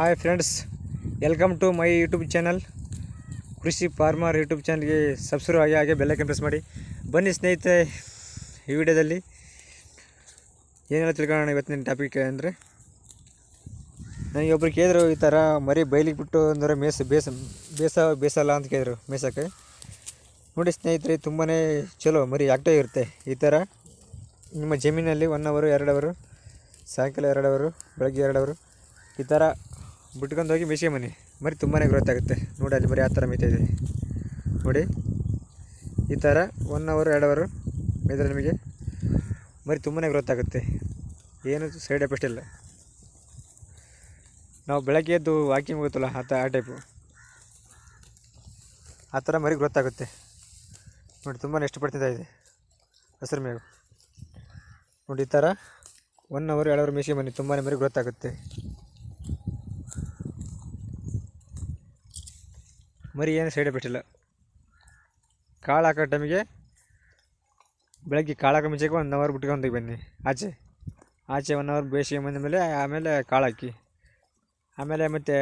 Hi friends welcome to my YouTube channel Krishi farmer YouTube ಚಾನಲ್ಗೆ subscribe ಆಗಿ ಹಾಗೆ bell icon press ಮಾಡಿ. ಬನ್ನಿ ಸ್ನೇಹಿತರೆ ಈ ವಿಡಿಯೋದಲ್ಲಿ. ಏನೆಲ್ಲ ತಿಳ್ಕೊಳ್ಳೋಣ ಇವತ್ತಿನ ಟಾಪಿಕ್ ಅಂದರೆ? ನನಗೆ ಒಬ್ರು ಕೇಳಿದ್ರು ಈ ಥರ ಮರಿ ಬೈಲಿಗೆ ಬಿಟ್ಟು ಅಂದ್ರೆ ಮೇಸ ಬೇಸ ಬೇಸ ಬೇಸಲ್ಲ ಅಂತ ಕೇಳಿದ್ರು ಮೇಸಕ್ಕೆ. ನೋಡಿ ಸ್ನೇಹಿತರೆ ತುಂಬಾ ಚಲೋ ಮರಿ ಆಕ್ಟಿವ್ ಇರುತ್ತೆ. ಈ ಥರ ನಿಮ್ಮ ಜಮೀನಲ್ಲಿ ಒನ್ ಅವರು ಎರಡು ಅವರು ಸಾಯಂಕಾಲ ಎರಡು ಅವರು ಬೆಳಗ್ಗೆ ಎರಡು ಅವರು ಈ ಥರ ಬಿಟ್ಕೊಂಡು ಹೋಗಿ ಮೇಸಿಗೆ ಬನ್ನಿ ಮರಿ ತುಂಬಾ ಗ್ರೋತ್ ಆಗುತ್ತೆ. ನೋಡಿ ಅಲ್ಲಿ ಮರಿ ಆ ಥರ ಮೇಯ್ತಾ ಇದೆ ನೋಡಿ, ಈ ಥರ ಒನ್ ಅವರ್ ಎರಡು ಅವರು ಮೇಯ್ದರೆ ನಿಮಗೆ ಮರಿ ತುಂಬಾ ಗ್ರೋತ್ ಆಗುತ್ತೆ. ಏನು ಸೈಡ್ ಎಫೆಕ್ಟ್ ಇಲ್ಲ. ನಾವು ಬೆಳಗ್ಗೆ ಎದ್ದು ವಾಕಿಂಗ್ ಹೋಗುತ್ತಲ್ಲ, ಆ ಥರ ಆ ಟೈಪು ಆ ಥರ ಮರಿ ಗ್ರೋತ್ ಆಗುತ್ತೆ. ನೋಡಿ ತುಂಬಾ ಇಷ್ಟಪಡ್ತಿದ್ದ ಇದೆ. ಹಸಿರು ಮೇವು. ನೋಡಿ, ಈ ಥರ ಒನ್ ಅವರ್ ಎರಡು ಅವರ್ ಮೇಸಿಗೆ ಬನ್ನಿ ತುಂಬಾ ಮರಿ ಗ್ರೋತ್ ಆಗುತ್ತೆ. ಮರಿ ಏನು ಸೈಡ್ ಎಫೆಕ್ಟ್ ಇಲ್ಲ. ಕಾಳು ಹಾಕೋ ಟೈಮಿಗೆ ಬೆಳಗ್ಗೆ ಕಾಳು ಹಾಕೋ ಮುಂಚೆಗೆ ಒನ್ ಅವರ್ ಬಿಟ್ಕೊಂಡು ಬನ್ನಿ. ಆಚೆ. ಆಚೆ ಒನ್ ಅವರ್ ಬೇಸಿಗೆ ಬಂದ ಮೇಲೆ ಆಮೇಲೆ ಕಾಳು ಹಾಕಿ. ಆಮೇಲೆ ಮತ್ತು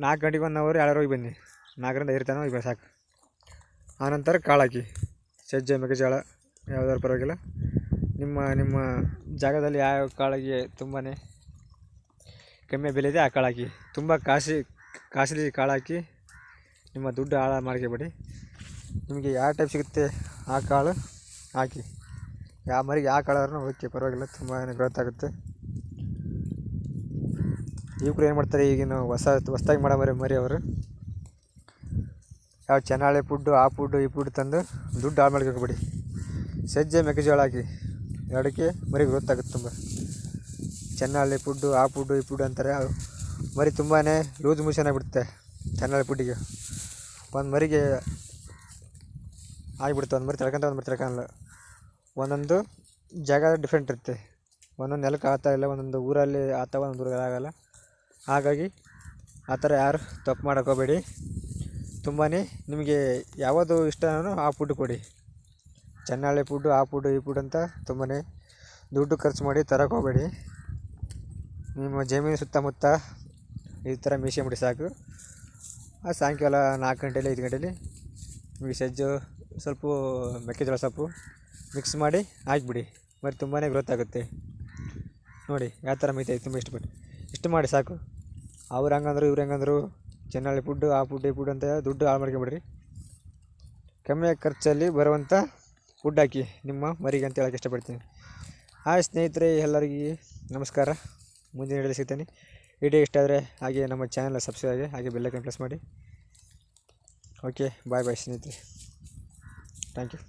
ನಾಲ್ಕು ಗಂಟೆಗೆ ಒನ್ ಅವರ್ ಎರಡು ಹೋಗಿ ಬನ್ನಿ. ನಾಲ್ಕರಿಂದ ಐದು ತನಕ ಹೋಗಿ ಸಾಕು. ಆನಂತರ ಕಾಳು ಹಾಕಿ. ಸಜ್ಜೆ, ಮೆಕ್ಕೆಜೋಳ ಯಾವುದಾದ್ರು ಪರವಾಗಿಲ್ಲ. ನಿಮ್ಮ ನಿಮ್ಮ ಜಾಗದಲ್ಲಿ ಯಾವ ಕಾಳಿಗೆ ತುಂಬಾ ಕಮ್ಮಿ ಬೆಲೆ ಇದೆ, ಆ ಕಾಳು ಹಾಕಿ. ತುಂಬ ಕಾಸಿ ಕಾಸಲಿ ಕಾಳು ಹಾಕಿ ನಿಮ್ಮ ದುಡ್ಡು ಹಾಳು ಮಾಡ್ಕೋಬೇಡಿ. ನಿಮಗೆ ಯಾವ ಟೈಪ್ ಸಿಗುತ್ತೆ ಆ ಕಾಳು ಹಾಕಿ. ಯಾವ ಮರಿಗೆ ಯಾವ ಕಾಳಾದ್ರೂ ಓಕೆ, ಪರವಾಗಿಲ್ಲ ತುಂಬಾ ಗ್ರೋತ್ ಆಗುತ್ತೆ. ಇವ್ರು ಏನು ಮಾಡ್ತಾರೆ ಈಗಿನ ಹೊಸ, ಹೊಸ್ದಾಗಿ ಮಾಡೋ ಮರಿ ಮರಿ ಅವರು? ಯಾವ ಚೆನ್ನಾಳೆ ಫುಡ್ಡು ಆ ಫುಡ್ಡು ಈ ಫುಡ್ ತಂದು ದುಡ್ಡು ಹಾಳು ಮಾಡ್ಕೋಬೇಡಿ ಸಜ್ಜೆ ಮೆಕ್ಕೆಜೋಳ ಹಾಕಿ ಎರಡಕ್ಕೆ ಮರಿ ಗ್ರೋತ್ ಆಗುತ್ತೆ ತುಂಬ. ಚೆನ್ನಾಳೆ ಫುಡ್ಡು ಆ ಫುಡ್ಡು ಈ ಫುಡ್ ಅಂತಾರೆ. ಮರಿ ತುಂಬಾ ಲೂಸ್ ಮೋಷನ್ ಆಗಿಬಿಡುತ್ತೆ, ಚೆನ್ನಾಳೆ ಫುಡ್ಡಿಗೆ ಒಂದು ಮರಿಗೆ ಆಗಿಬಿಡುತ್ತೆ ಒಂದು ಮರಿ ತಿಳ್ಕೊಂತ, ಒಂದು ಮರಿ ತಳ್ಕೊಳಲ್ಲ ಒಂದೊಂದು ಜಾಗ ಡಿಫ್ರೆಂಟ್ ಇರುತ್ತೆ. ಒಂದೊಂದು ನೆಲಕ್ಕೆ ಆಗ್ತಾ ಇಲ್ಲ, ಒಂದೊಂದು ಊರಲ್ಲಿ ಆಗ್ತಾವ ಒಂದೊಂದು ಊರಲ್ಲಿ ಆಗಲ್ಲ. ಹಾಗಾಗಿ ಆ ಥರ ಯಾರು ತಪ್ಪು ಮಾಡೋಕೋಬೇಡಿ. ತುಂಬಾ ನಿಮಗೆ ಯಾವುದು ಇಷ್ಟನೋ ಆ ಫುಡ್ ಕೊಡಿ. ಚೆನ್ನಾಳೆ ಫುಡ್ಡು ಆ ಫುಡ್ಡು ಈ ಫುಡ್ ಅಂತ ತುಂಬಾ ದುಡ್ಡು ಖರ್ಚು ಮಾಡಿ ತರಕ್ಕೆ ಹೋಗಬೇಡಿ. ನಿಮ್ಮ ಜಮೀನು ಸುತ್ತಮುತ್ತ ಈ ಥರ ಮೀಸ್ಕೊಂಬಿಡಿ ಸಾಕು. ಸಾಯಂಕಾಲ ನಾಲ್ಕು ಗಂಟೆಯಲ್ಲಿ ಐದು ಗಂಟೆಯಲ್ಲಿ ನಿಮಗೆ ಸಜ್ಜು ಸ್ವಲ್ಪ ಮೆಕ್ಕೆಜೋಳ ಸೊಪ್ಪು ಮಿಕ್ಸ್ ಮಾಡಿ ಹಾಕಿಬಿಡಿ. ಮರಿ ತುಂಬಾ ಗ್ರೋತ್ ಆಗುತ್ತೆ. ನೋಡಿ, ಯಾವ ಥರ ಮೈತೈತೆ ತುಂಬ ಇಷ್ಟಪಟ್ಟು. ಇಷ್ಟು ಮಾಡಿ ಸಾಕು. ಅವ್ರು ಹಂಗಂದ್ರು, ಇವ್ರು ಹೆಂಗಂದ್ರು ಚೆನ್ನಾಗಿ ಫುಡ್ಡು ಆ ಫುಡ್ ಈ ಫುಡ್ ಅಂತ ದುಡ್ಡು ಹಾಳು ಮಾಡ್ಕೊಂಬಿಡ್ರಿ. ಕಮ್ಮಿ ಖರ್ಚಲ್ಲಿ ಬರುವಂಥ ಫುಡ್ ಹಾಕಿ ನಿಮ್ಮ ಮರಿಗೆ ಅಂತ ಹೇಳೋಕ್ಕೆ ಇಷ್ಟಪಡ್ತೀನಿ. ಹಾಯ್ ಸ್ನೇಹಿತರೆ, ಎಲ್ಲರಿಗೆ ನಮಸ್ಕಾರ. ಮುಂದಿನ ಹೇಳಿ ಸಿಗ್ತೇನೆ. ವಿಡಿಯೋ ಇಷ್ಟ ಆದರೆ ಹಾಗೆ ನಮ್ಮ ಚಾನಲ್ ಸಬ್ಸ್ಕ್ರೈಬ್ ಆಗಿ, ಹಾಗೆ ಬೆಲ್ಲೈಕನ್ ಪ್ರೆಸ್ ಮಾಡಿ. ಓಕೆ ಬಾಯ್ ಬಾಯ್ ಸ್ನೇಹಿತರೆ. Thank you